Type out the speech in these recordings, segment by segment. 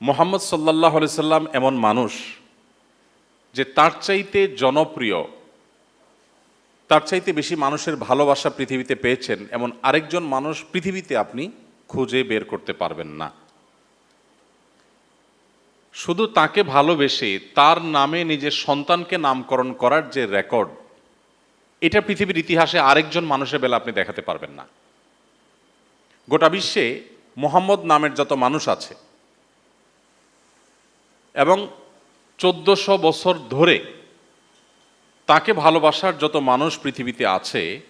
মোহাম্মদ সাল্লাহ সাল্লাম এমন মানুষ যে তার চাইতে জনপ্রিয়, তার চাইতে বেশি মানুষের ভালোবাসা পৃথিবীতে পেয়েছেন এমন আরেকজন মানুষ পৃথিবীতে আপনি খুঁজে বের করতে পারবেন না। শুধু তাকে ভালোবেসে তার নামে নিজের সন্তানকে নামকরণ করার যে রেকর্ড, এটা পৃথিবীর ইতিহাসে আরেকজন মানুষের বেলা আপনি দেখাতে পারবেন না। গোটা বিশ্বে মোহাম্মদ নামের যত মানুষ আছে এবং চোদ্দশো বছর ধরে তাকে ভালোবাসার যত মানুষ পৃথিবীতে আছে,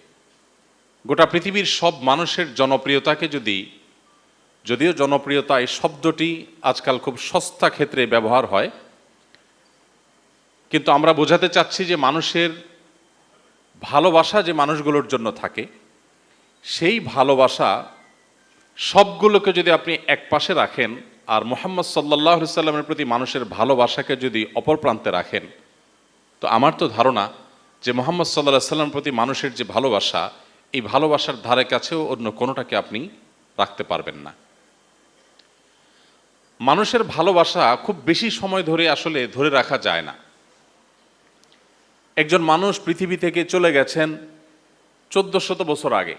গোটা পৃথিবীর সব মানুষের জনপ্রিয়তাকে যদি, যদিও জনপ্রিয়তা এই শব্দটি আজকাল খুব সস্তা ক্ষেত্রে ব্যবহার হয়, কিন্তু আমরা বোঝাতে চাচ্ছি যে মানুষের ভালোবাসা যে মানুষগুলোর জন্য থাকে, সেই ভালোবাসা সবগুলোকে যদি আপনি এক পাশে রাখেন আর মোহাম্মদ সাল্লাহ সাল্লামের প্রতি মানুষের ভালোবাসাকে যদি অপর প্রান্তে রাখেন, তো আমার তো ধারণা যে মোহাম্মদ সাল্লাহ সাল্লামের প্রতি মানুষের যে ভালোবাসা, এই ভালোবাসার ধারে কাছেও অন্য কোনোটাকে আপনি রাখতে পারবেন না। মানুষের ভালোবাসা খুব বেশি সময় ধরে আসলে ধরে রাখা যায় না। একজন মানুষ পৃথিবী থেকে চলে গেছেন চোদ্দ শত বছর আগে।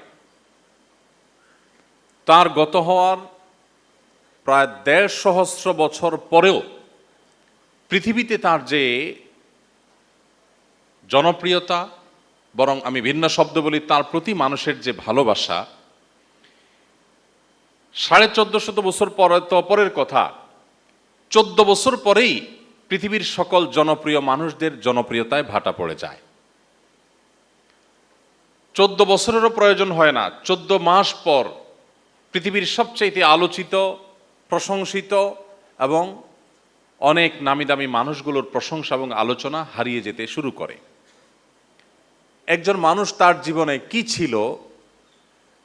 তার গত হওয়ার প্রায় দেড় সহস্র বছর পরেও পৃথিবীতে তার যে জনপ্রিয়তা, বরং আমি ভিন্ন শব্দ বলি, তার প্রতি মানুষের যে ভালোবাসা, সাড়ে চোদ্দ শত বছর পরে তো পরের কথা, চোদ্দ বছর পরেই পৃথিবীর সকল জনপ্রিয় মানুষদের জনপ্রিয়তায় ভাটা পড়ে যায়। চোদ্দ বছরেরও প্রয়োজন হয় না। চোদ্দ মাস পর পৃথিবীর সবচাইতে আলোচিত প্রশংসিত এবং অনেক নামি দামি মানুষগুলোর প্রশংসা এবং আলোচনা হারিয়ে যেতে শুরু করে। একজন মানুষ তার জীবনে কি ছিল,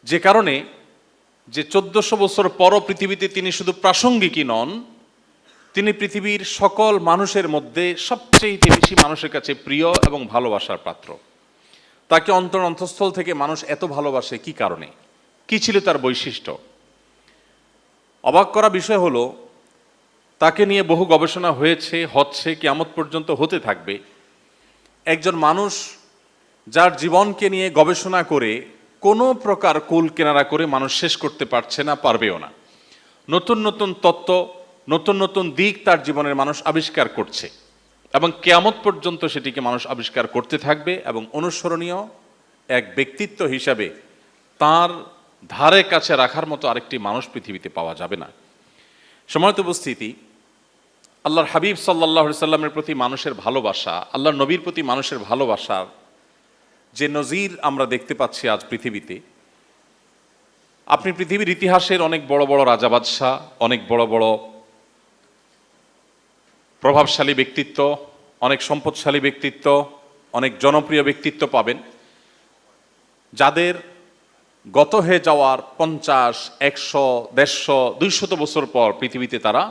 যে কারণে যে চোদ্দশো বছর পর পৃথিবীতে তিনি শুধু প্রাসঙ্গিকই নন, তিনি পৃথিবীর সকল মানুষের মধ্যে সবচেয়ে বেশি মানুষের কাছে প্রিয় এবং ভালোবাসার পাত্র। তাকে অন্তর অন্তঃস্থল থেকে মানুষ এত ভালোবাসে কি কারণে? কি ছিল তার বৈশিষ্ট্য? অবাক করা বিষয় হলো, তাকে নিয়ে বহু গবেষণা হয়েছে, হচ্ছে কেমত পর্যন্ত হতে থাকবে। একজন মানুষ যার জীবনকে নিয়ে গবেষণা করে কোনো প্রকার কুল কেনারা করে মানুষ শেষ করতে পারছে না, পারবেও না। নতুন নতুন তত্ত্ব, নতুন নতুন দিক তার জীবনের মানুষ আবিষ্কার করছে এবং কেয়ামত পর্যন্ত সেটিকে মানুষ আবিষ্কার করতে থাকবে এবং অনুসরণীয় এক ব্যক্তিত্ব হিসাবে তার ধারে কাছে রাখার মতো আরেকটি মানুষ পৃথিবীতে পাওয়া যাবে না। সময়ত উপস্থিতি, আল্লাহর হাবিব সাল্লাহ সাল্লামের প্রতি মানুষের ভালোবাসা, আল্লাহর নবীর প্রতি মানুষের ভালোবাসার যে নজির আমরা দেখতে পাচ্ছি আজ পৃথিবীতে, আপনি পৃথিবীর ইতিহাসের অনেক বড় বড় রাজা বাদশাহ, অনেক বড় বড় প্রভাবশালী ব্যক্তিত্ব, অনেক সম্পদশালী ব্যক্তিত্ব, অনেক জনপ্রিয় ব্যক্তিত্ব পাবেন, যাদের গত হয়ে যাওয়ার পঞ্চাশ, একশো, দেড়শো, দুইশত বছর পর পৃথিবীতে তারা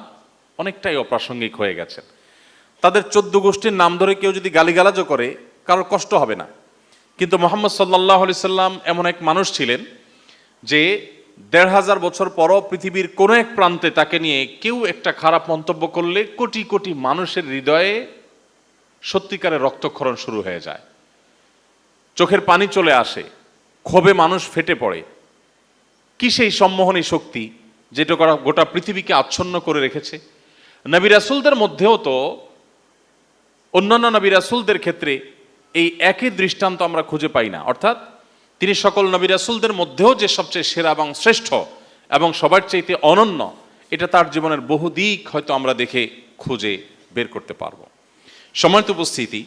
অনেকটাই অপ্রাসঙ্গিক হয়ে গেছেন তাদের চোদ্দ গোষ্ঠীর নাম ধরে কেউ যদি গালিগালাজও করে, কারোর কষ্ট হবে না। কিন্তু মোহাম্মদ সাল্লাহ আলি সাল্লাম এমন এক মানুষ ছিলেন যে দেড় হাজার বছর পরও পৃথিবীর কোনো এক প্রান্তে তাকে নিয়ে কেউ একটা খারাপ মন্তব্য করলে কোটি কোটি মানুষের হৃদয়ে সত্যিকারের রক্তক্ষরণ শুরু হয়ে যায়। চোখের পানি চলে আসে ক্ষোভে মানুষ ফেটে পড়ে। কি সেই সম্মোহনী শক্তি যেটা করা গোটা পৃথিবীকে আচ্ছন্ন করে রেখেছে? নবী রাসুলদের মধ্যেও তো অন্যান্য নবী রাসুলদের ক্ষেত্রে এই একই দৃষ্টান্ত আমরা খুঁজে পাই না। অর্থাৎ তিনি সকল নবী রাসুলদের মধ্যেও যে সবচেয়ে সেরা এবং শ্রেষ্ঠ এবং সবার চাইতে অনন্য, এটা তার জীবনের বহু দিক হয়তো আমরা দেখে খুঁজে বের করতে পারব। সময়ত উপস্থিতি।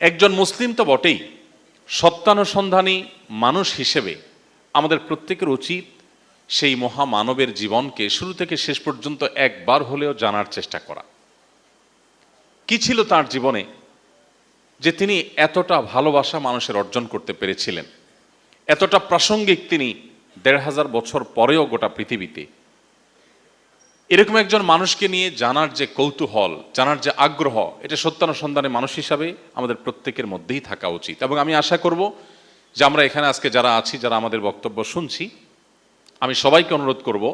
একজন মুসলিম তো বটেই। সত্যানুসন্ধানী মানুষ হিসেবে আমাদের প্রত্যেকের উচিত সেই মহামানবের জীবনকে শুরু থেকে শেষ পর্যন্ত একবার হলেও জানার চেষ্টা করা। কি ছিল তার জীবনে? যে তিনি এতটা ভালোবাসা মানুষের অর্জন করতে পেরেছিলেন। এতটা প্রাসঙ্গিক তিনি দেড় হাজার বছর পরেও গোটা পৃথিবীতে এরকম একজন মানুষকে নিয়ে জানার যে কৌতূহল, জানার যে আগ্রহ, এটা সত্যানুসন্ধানে মানুষ হিসাবে আমাদের প্রত্যেকের মধ্যেই থাকা উচিত। এবং আমি আশা করব যে আমরা এখানে আজকে যারা আছি, যারা আমাদের বক্তব্য শুনছি, আমি সবাইকে অনুরোধ করব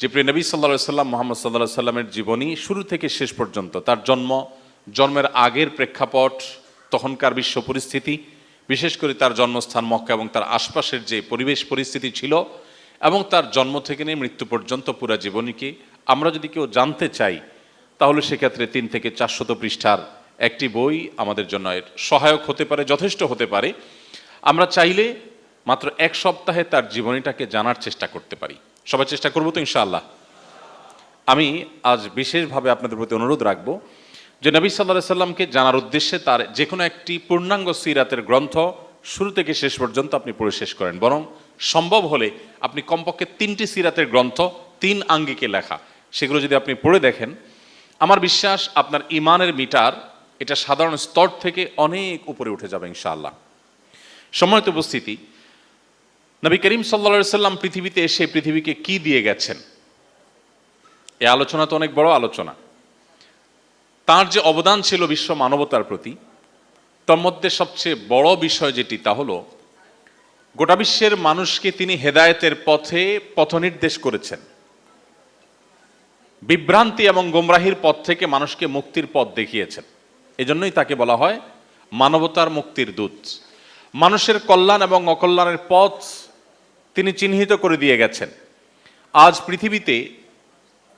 যে প্রিয় নবী সাল্লা সাল্লাম মোহাম্মদ সাল্লাহ সাল্লামের জীবনী শুরু থেকে শেষ পর্যন্ত, তার জন্ম, জন্মের আগের প্রেক্ষাপট, তখনকার বিশ্ব পরিস্থিতি, বিশেষ করে তার জন্মস্থান মক্কা এবং তার আশপাশের যে পরিবেশ পরিস্থিতি ছিল, এবং তার জন্ম থেকে নিয়ে মৃত্যু পর্যন্ত পুরা জীবনীকে আমরা যদি কেউ জানতে চাই, তাহলে সেক্ষেত্রে তিন থেকে চারশত পৃষ্ঠার একটি বই আমাদের জন্য এর সহায়ক হতে পারে, যথেষ্ট হতে পারে। আমরা চাইলে মাত্র এক সপ্তাহে তার জীবনীটাকে জানার চেষ্টা করতে পারি। সবাই চেষ্টা করব তো, ইনশাআল্লাহ। আমি আজ বিশেষভাবে আপনাদের প্রতি অনুরোধ রাখব যে নবী সাল্লাহ সাল্লামকে জানার উদ্দেশ্যে তার যে কোনো একটি পূর্ণাঙ্গ সিরাতের গ্রন্থ শুরু থেকে শেষ পর্যন্ত আপনি পড়ে শেষ করেন। বরং সম্ভব হলে আপনি কমপক্ষে তিনটি সিরাতের গ্রন্থ তিন আঙ্গিকে লেখা। সেগুলো যদি আপনি পড়ে দেখেন, আমার বিশ্বাস আপনার ইমানের মিটার এটা সাধারণ স্তর থেকে অনেক উপরে উঠে যাবে ইনশাআল্লাহ। সম্মানিত উপস্থিতি, নবী করিম সাল্লা সাল্লাম পৃথিবীতে এসে পৃথিবীকে কি দিয়ে গেছেন? এই আলোচনা তো অনেক বড় আলোচনা। তার যে অবদান ছিল বিশ্ব মানবতার প্রতি, তার মধ্যে সবচেয়ে বড় বিষয় যেটি তা হলো, গোটা বিশ্বের মানুষকে তিনি হেদায়েতের পথে পথনির্দেশ করেছেন। বিভ্রান্তি এবং গোমরাহির পথ থেকে মানুষকে মুক্তির পথ দেখিয়েছেন। এজন্যই তাকে বলা হয় মানবতার মুক্তির দূত। মানুষের কল্যাণ এবং অকল্যাণের পথ তিনি চিহ্নিত করে দিয়ে গেছেন। আজ পৃথিবীতে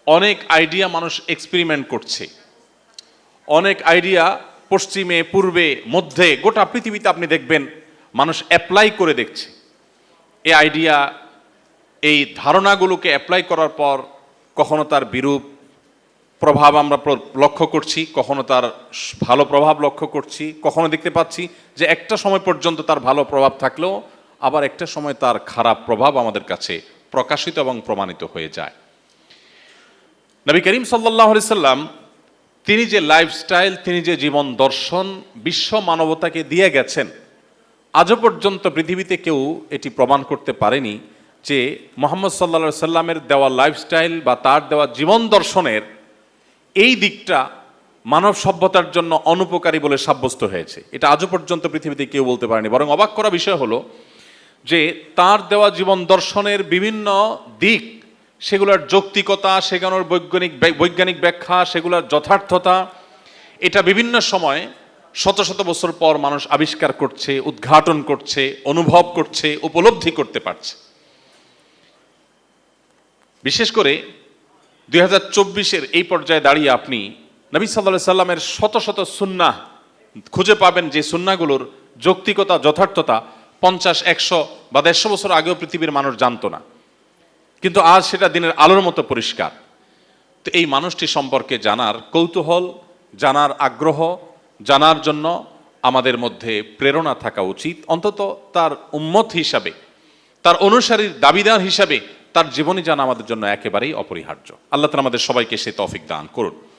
অনেক আইডিয়া মানুষ এক্সপেরিমেন্ট করছে। অনেক আইডিয়া পশ্চিমে, পূর্বে, মধ্যে, গোটা পৃথিবীতে আপনি দেখবেন মানুষ অ্যাপ্লাই করে দেখছে। এই আইডিয়া, এই ধারণাগুলোকে অ্যাপ্লাই করার পর কখনো তার বিরূপ প্রভাব আমরা লক্ষ্য করছি, কখনো তার ভালো প্রভাব লক্ষ্য করছি, কখনো দেখতে পাচ্ছি যে একটা সময় পর্যন্ত তার ভালো প্রভাব থাকলেও আবার একটা সময় তার খারাপ প্রভাব আমাদের কাছে প্রকাশিত এবং প্রমাণিত হয়ে যায়। নবী করিম সাল্লাহ সাল্লাম তিনি যে লাইফস্টাইল তিনি যে জীবন দর্শন বিশ্ব মানবতাকে দিয়ে গেছেন, আজও পর্যন্ত পৃথিবীতে কেউ এটি প্রমাণ করতে পারেনি। যে মোহাম্মদ সাল্লা সাল্লামের দেওয়া লাইফস্টাইল বা তার দেওয়া জীবন দর্শনের এই দিকটা মানব সভ্যতার জন্য অনুপকারী বলে সাব্যস্ত হয়েছে। এটা আজও পর্যন্ত পৃথিবীতে কেউ বলতে পারেনি। বরং অবাক করা বিষয় হলো যে তার দেওয়া জীবন দর্শনের বিভিন্ন দিক, সেগুলোর যৌক্তিকতা, সেগুলোর বৈজ্ঞানিক বৈজ্ঞানিক ব্যাখ্যা, সেগুলোর যথার্থতা, এটা বিভিন্ন সময় শত শত বছর পর মানুষ আবিষ্কার করছে, উদ্ঘাটন করছে, অনুভব করছে, উপলব্ধি করতে পারছে। বিশেষ করে দুই হাজার চব্বিশের এই পর্যায়ে দাঁড়িয়ে আপনি নবী সাল্লাহ সাল্লামের শত শত সুন্না খুঁজে পাবেন যে সুন্নাগুলোর যৌক্তিকতা, যথার্থতা পঞ্চাশ, একশো বা দেড়শো বছর আগেও পৃথিবীর মানুষ জানতো না। কিন্তু আজ সেটা দিনের আলোর মতো পরিষ্কার। তো এই মানুষটি সম্পর্কে জানার কৌতূহল, জানার আগ্রহ, জানার জন্য আমাদের মধ্যে প্রেরণা থাকা উচিত। অন্তত তার উম্মত হিসাবে, তার অনুসারীর দাবিদার হিসাবে তার জীবনী জানা আমাদের জন্য একেবারেই অপরিহার্য। আল্লাহ তালা আমাদের সবাইকে সে তফিক দান করুন।